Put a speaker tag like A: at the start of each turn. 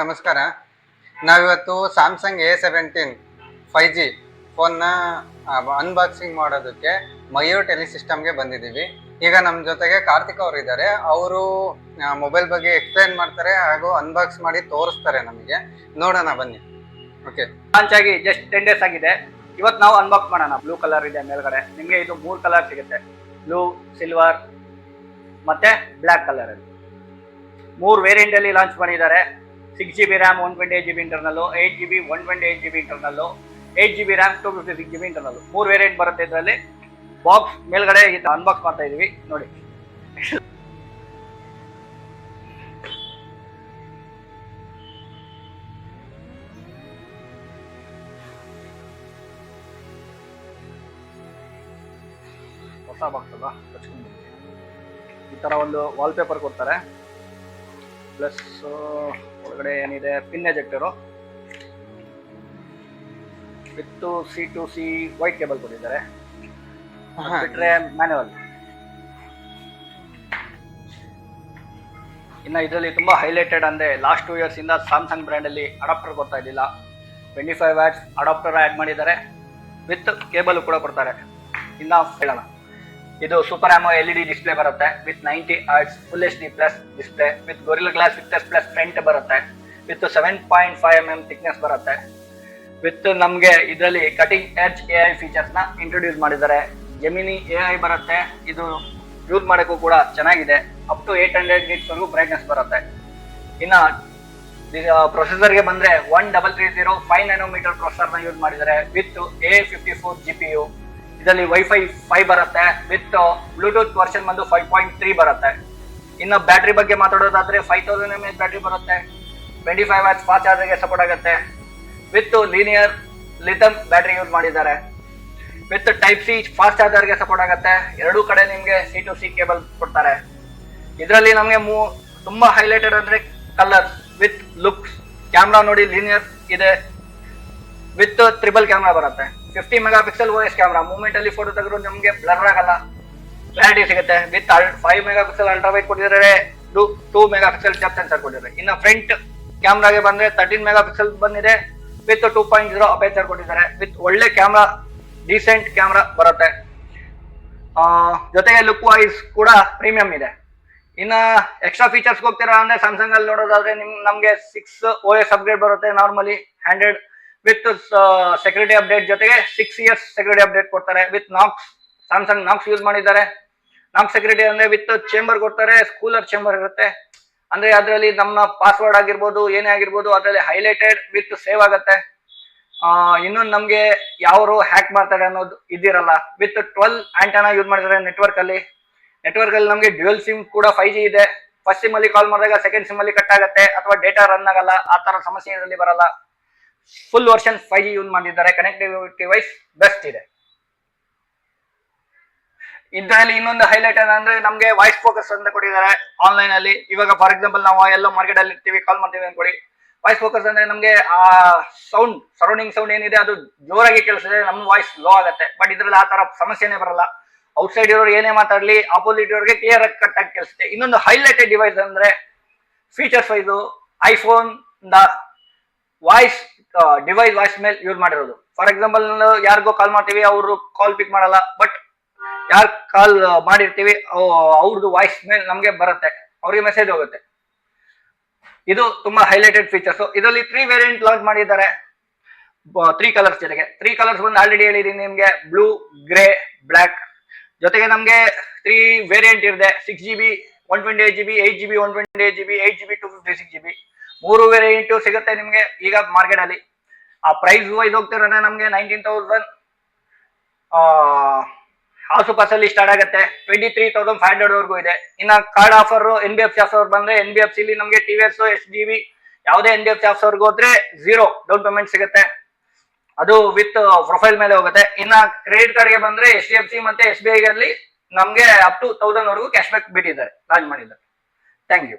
A: ನಮಸ್ಕಾರ. ನಾವಿವತ್ತು Samsung A seventeen five G ಫೋನ್ನ ಅನ್ಬಾಕ್ಸಿಂಗ್ ಮಾಡೋದಕ್ಕೆ ಮಯೋ ಟೆಲಿಸಿಸ್ಟಮ್ಗೆ ಬಂದಿದ್ದೀವಿ. ಈಗ ನಮ್ಮ ಜೊತೆಗೆ ಕಾರ್ತಿಕ್ ಅವರು ಇದ್ದಾರೆ. ಅವರು ಮೊಬೈಲ್ ಬಗ್ಗೆ ಎಕ್ಸ್ಪ್ಲೈನ್ ಮಾಡ್ತಾರೆ ಹಾಗೂ ಅನ್ಬಾಕ್ಸ್ ಮಾಡಿ ತೋರಿಸ್ತಾರೆ ನಮಗೆ. ನೋಡೋಣ ಬನ್ನಿ. ಓಕೆ
B: ಲಾಂಚ್ ಆಗಿ ಜಸ್ಟ್ ಟೆನ್ ಡೇಸ್ ಆಗಿದೆ. ಇವತ್ತು ನಾವು ಅನ್ಬಾಕ್ಸ್ ಮಾಡೋಣ. ಬ್ಲೂ ಕಲರ್ ಇದೆ ಮೇಲ್ಗಡೆ. ನಿಮಗೆ ಇದು ಮೂರು ಕಲರ್ ಸಿಗುತ್ತೆ. ಬ್ಲೂ ಸಿಲ್ವರ್ ಮತ್ತೆ ಬ್ಲ್ಯಾಕ್ ಕಲರಲ್ಲಿ ಮೂರು ವೇರಿಯಂಟಲ್ಲಿ ಲಾಂಚ್ ಮಾಡಿದ್ದಾರೆ. Six G B RAM one twenty eight G B internal eight G B one twenty eight G B internal eight G B RAM two fifty six G B internal ಮೂರು variant ಬರುತ್ತೆ ಇದರಲ್ಲಿ. Box ಮೇಲ್ಗಡೆ unbox ಮಾಡ್ತಾ ಇದೀವಿ. ನೋಡಿ. ಹೊಸ box ಅಲ್ಲ ಈ ಥರ ಒಂದು ವಾಲ್ಪೇಪರ್ ಕೊಡ್ತಾರೆ. ಪ್ಲಸ್ ಒಳಗಡೆ ಏನಿದೆ? Pin ejector with C to C white cable ಕೊಟ್ಟಿದ್ದಾರೆ. ಬಿಟ್ಟರೆ ಬಿಟ್ರೆ ಮ್ಯಾನ್ಯುವಲ್ ಇನ್ನು ಇದರಲ್ಲಿ ತುಂಬ ಹೈಲೈಟೆಡ್ ಅಂದರೆ ಲಾಸ್ಟ್ ಟೂ ಇಯರ್ಸಿಂದ ಸ್ಯಾಮ್ಸಂಗ್ ಬ್ರ್ಯಾಂಡಲ್ಲಿ ಅಡಾಪ್ಟರ್ ಕೊಡ್ತಾ ಇದ್ದಿಲ್ಲ. Twenty five watts adapter add ಮಾಡಿದ್ದಾರೆ. ವಿತ್ ಕೇಬಲ್ ಕೂಡ ಕೊಡ್ತಾರೆ. ಇನ್ನು ಹೇಳೋಣ ಇದು super AMOLED display ಬರುತ್ತೆ with ninety hertz full H D plus display with Gorilla Glass with S plus front ಬರುತ್ತೆ with seven point five M M thickness ಬರುತ್ತೆ with ನಮಗೆ ಇದರಲ್ಲಿ ಕಟಿಂಗ್ ಎಚ್ ಎ ಐ ಫೀಚರ್ಸ್ನ introduce ಮಾಡಿದ್ದಾರೆ. Gemini A I ಬರುತ್ತೆ, ಇದು use ಮಾಡೋಕ್ಕೂ ಕೂಡ ಚೆನ್ನಾಗಿದೆ ಅಪ್ ಟು ಏಟ್ ಹಂಡ್ರೆಡ್ ನಿಟ್ಸ್ವರೆಗೂ ಬ್ರೈಟ್ನೆಸ್ ಬರುತ್ತೆ. ಇನ್ನು ಪ್ರೊಸೆಸರ್ಗೆ ಬಂದರೆ one double three zero five nanometer ಪ್ರೊಸೆಸರ್ನ use ಮಾಡಿದ್ದಾರೆ with A fifty four G P U ಇದರಲ್ಲಿ ವೈಫೈ ಫೈವ್ ಬರುತ್ತೆ ವಿತ್ ಬ್ಲೂಟೂತ್ ವರ್ಷನ್ ಬಂದು ಫೈವ್ ಪಾಯಿಂಟ್ ತ್ರೀ ಬರುತ್ತೆ. ಇನ್ನು ಬ್ಯಾಟ್ರಿ ಬಗ್ಗೆ ಮಾತಾಡೋದಾದ್ರೆ five thousand M H battery ಬರುತ್ತೆ. ಟ್ವೆಂಟಿ ಫೈವ್ ವಾಟ್ಸ್ ಫಾಸ್ಟ್ ಚಾರ್ಜಿಗೆ support ಆಗುತ್ತೆ. With linear lithium battery use ಮಾಡಿದ್ದಾರೆ. ವಿತ್ ಟೈಪ್ ಸಿ ಫಾಸ್ಟ್ ಚಾರ್ಜರ್ಗೆ ಸಪೋರ್ಟ್ ಆಗುತ್ತೆ. ಎರಡೂ ಕಡೆ ನಿಮಗೆ ಸಿ ಟು ಸಿ ಕೇಬಲ್ ಕೊಡ್ತಾರೆ. ಇದರಲ್ಲಿ ನಮಗೆ ಮೂ, ತುಂಬ ಹೈಲೈಟೆಡ್ ಅಂದರೆ ಕಲರ್ ವಿತ್ ಲುಕ್ಸ್ ಕ್ಯಾಮ್ರಾ ನೋಡಿ ಲೀನಿಯರ್ ಇದೆ. ವಿತ್ ತ್ರಿಬಲ್ ಕ್ಯಾಮ್ರಾ ಬರುತ್ತೆ. Fifty megapixel O S camera moment ಅಲ್ಲಿ ಫೋಟೋ ತೆಗೆದ್ರು ನಿಮಗೆ ಬ್ಲರ್ ಆಗಲ್ಲ. ಕ್ಲಾರಿಟಿ ಸಿಗುತ್ತೆ. With five megapixel ultra wide ಕೊಟ್ಟಿದ್ದಾರೆ. Two mega pixel depth sensor ಕೊಟ್ಟಿದ್ದಾರೆ. ಇನ್ನು ಫ್ರಂಟ್ ಕ್ಯಾಮ್ರಾಗೆ ಬಂದ್ರೆ ತರ್ಟೀನ್ ಮೆಗಾ ಪಿಕ್ಸೆಲ್ ಬಂದಿದೆ. With two point zero aperture ಕೊಟ್ಟಿದ್ದಾರೆ. ವಿತ್ ಒಳ್ಳೆ ಕ್ಯಾಮ್ರಾ ಡಿಸೆಂಟ್ ಕ್ಯಾಮ್ರಾ ಬರುತ್ತೆ. ಜೊತೆಗೆ ಲುಕ್ ವೈಸ್ ಕೂಡ ಪ್ರೀಮಿಯಂ ಇದೆ. ಇನ್ನ ಎಕ್ಸ್ಟ್ರಾ ಫೀಚರ್ಸ್ ಹೋಗ್ತೀರಾ ಅಂದ್ರೆ ಸ್ಯಾಮ್ಸಂಗ್ ಅಲ್ಲಿ ನೋಡೋದಾದ್ರೆ ನಿಮ್, ನಮ್ಗೆ ಸಿಕ್ಸ್ ಓ ಎಸ್ ಅಪ್ಗ್ರೇಡ್ ಬರುತ್ತೆ normally hundred with security update ಜೊತೆಗೆ ಸಿಕ್ಸ್ ಇಯರ್ಸ್ ಸೆಕ್ಯೂರಿಟಿ ಅಪ್ಡೇಟ್ ಕೊಡ್ತಾರೆ. With Knox Samsung Knox use ಮಾಡಿದ್ದಾರೆ. ನಾಕ್ ಸೆಕ್ಯೂರಿಟಿ ಅಂದ್ರೆ ವಿತ್ ಚೇಂಬರ್ ಕೊಡ್ತಾರೆ ಸ್ಕೂಲರ್ ಚೇಂಬರ್ ಇರುತ್ತೆ. ಅಂದ್ರೆ ಅದರಲ್ಲಿ ನಮ್ಮ ಪಾಸ್ವರ್ಡ್ ಆಗಿರ್ಬೋದು, ಏನೇ ಆಗಿರ್ಬೋದು, ಅದರಲ್ಲಿ ಹೈಲೈಟೆಡ್ ವಿತ್ ಸೇವ್ ಆಗುತ್ತೆ. ಇನ್ನೊಂದು ನಮ್ಗೆ ಯಾರು ಹ್ಯಾಕ್ ಮಾಡ್ತಾರೆ ಅನ್ನೋದು ಇದಿರಲ್ಲ. ವಿತ್ ಟ್ವೆಲ್ ಆಂಟನಾ ಯೂಸ್ ಮಾಡಿದ್ದಾರೆ ನೆಟ್ವರ್ಕ್ ಅಲ್ಲಿ. ನೆಟ್ವರ್ಕ್ ಅಲ್ಲಿ ನಮಗೆ ಡ್ಯೂಯಲ್ ಸಿಮ್ ಕೂಡ ಫೈವ್ ಜಿ ಇದೆ. ಫಸ್ಟ್ ಸಿಮ್ ಅಲ್ಲಿ ಕಾಲ್ ಮಾಡಿದಾಗ ಸೆಕೆಂಡ್ ಸಿಮ್ ಅಲ್ಲಿ ಕಟ್ ಆಗುತ್ತೆ, ಅಥವಾ ಡೇಟಾ ರನ್ ಆಗಲ್ಲ, ಆ ತರ ಸಮಸ್ಯೆ ಇದರಲ್ಲಿ ಬರಲ್ಲ. Full version five G use ಮಾಡಿದ್ದಾರೆ. ಕನೆಕ್ಟಿವಿಟಿ ವೈಸ್ ಬೆಸ್ಟ್ ಇದೆ. ಇದರಲ್ಲಿ ಇನ್ನೊಂದು ಹೈಲೈಟ್ ಏನಂದ್ರೆ ನಮಗೆ ವಾಯ್ಸ್ ಫೋಕಸ್ ಅಂತ ಕೊಟ್ಟಿದ್ದಾರೆ ಆನ್ಲೈನ್ ಅಲ್ಲಿ. ಇವಾಗ ಫಾರ್ ಎಕ್ಸಾಂಪಲ್ ನಾವು ಎಲ್ಲೋ ಮಾರ್ಕೆಟ್ ಅಲ್ಲಿ ಇರ್ತೀವಿ ಕಾಲ್ ಮಾಡ್ತೀವಿ ಅನ್ಕೊಳ್ಳಿ. ವಾಯ್ಸ್ ಫೋಕಸ್ ಅಂದ್ರೆ ನಮಗೆ ಆ ಸೌಂಡ್ ಸರೌಂಡಿಂಗ್ ಸೌಂಡ್ ಏನಿದೆ ಅದು ಜೋರಾಗಿ ಕೇಳಿಸಿದ್ರೆ ನಮ್ಮ ವಾಯ್ಸ್ ಲೋ ಆಗುತ್ತೆ. ಬಟ್ ಇದ್ರಲ್ಲಿ ಆ ತರ ಸಮಸ್ಯೆನೇ ಬರಲ್ಲ. ಔಟ್ಸೈಡ್ ಇರೋರು ಏನೇ ಮಾತಾಡ್ಲಿ ಆಪೋಸಿಟ್ ಇರೋರಿಗೆ ಕ್ಲಿಯರ್ ಆಗಿ ಕಟ್ ಆಗಿ ಕೇಳಿಸುತ್ತೆ ಇನ್ನೊಂದು ಹೈಲೈಟೆಡ್ ಡಿವೈಸ್ ಅಂದ್ರೆ features wise iPhone the voice device voice ಮೇಲೆ ಯೂಸ್ ಮಾಡಿರೋದು. ಫಾರ್ ಎಕ್ಸಾಂಪಲ್ ಯಾರಿಗೋ ಕಾಲ್ ಮಾಡ್ತೀವಿ, ಅವರು ಕಾಲ್ ಪಿಕ್ ಮಾಡಲ್ಲ ಬಟ್ ಯಾರು ಕಾಲ್ ಮಾಡಿರ್ತೀವಿ ಅವ್ರದ್ದು ವಾಯ್ಸ್ ಮೇಲ್ ನಮಗೆ ಬರುತ್ತೆ, ಅವ್ರಿಗೆ ಮೆಸೇಜ್ ಹೋಗುತ್ತೆ. ಇದು ತುಂಬಾ ಹೈಲೈಟೆಡ್ ಫೀಚರ್ಸ್ ಇದರಲ್ಲಿ ತ್ರೀ ವೇರಿಯಂಟ್ ಲಾಂಚ್ ಮಾಡಿದ್ದಾರೆ. ತ್ರೀ ಕಲರ್ಸ್ ಜೊತೆಗೆ. ತ್ರೀ ಕಲರ್ಸ್ ಬಂದು ಆಲ್ರೆಡಿ ಹೇಳಿದೀನಿ ನಿಮಗೆ. ಬ್ಲೂ ಗ್ರೇ ಬ್ಲ್ಯಾಕ್ ಜೊತೆಗೆ ನಮಗೆ ತ್ರೀ ವೇರಿಯಂಟ್ ಇದೆ six G B one twenty eight G B eight G B one twenty eight G B eight G B two fifty six G B ಮೂರು variety ಸಿಗುತ್ತೆ ನಿಮಗೆ ಈಗ market ಅಲ್ಲಿ. ಆ price wise ಹೋಗ್ತಿರೋಣ ನಮಗೆ ನೈನ್ಟೀನ್ ತೌಸಂಡ್ ಹಾಸು ಪಾಸಲ್ಲಿ ಸ್ಟಾರ್ಟ್ ಆಗುತ್ತೆ. Twenty three thousand five hundred ವರ್ಗೂ ಇದೆ. ಇನ್ನ card offer N B F C offer ಬಂದ್ರೆ ಎನ್ ಬಿ ಎಫ್ ಸಿ ನಮಗೆ T V S S D V ಯಾವುದೇ ಎನ್ ಬಿ ಎಫ್ ಸಿ ಆಫರ್ಗೆ ಹೋದ್ರೆ ಝೀರೋ ಡೌನ್ ಪೇಮೆಂಟ್ ಸಿಗುತ್ತೆ. ಅದು ವಿತ್ ಪ್ರೊಫೈಲ್ ಮೇಲೆ ಹೋಗುತ್ತೆ. ಇನ್ನ ಕ್ರೆಡಿಟ್ ಕಾರ್ಡ್ಗೆ ಬಂದ್ರೆ ಎಚ್ ಡಿ ಎಫ್ ಸಿ ಮತ್ತೆ ಎಸ್ ಬಿ ಐ ಅಲ್ಲಿ ನಮಗೆ ಅಪ್ ಟು ತೌಸಂಡ್ ವರೆಗೂ ಕ್ಯಾಶ್ ಬ್ಯಾಕ್ ಬಿಟ್ಟಿದ್ದಾರೆ. ಲಾಂಚ್ ಮಾಡಿದ್ದಾರೆ. Thank you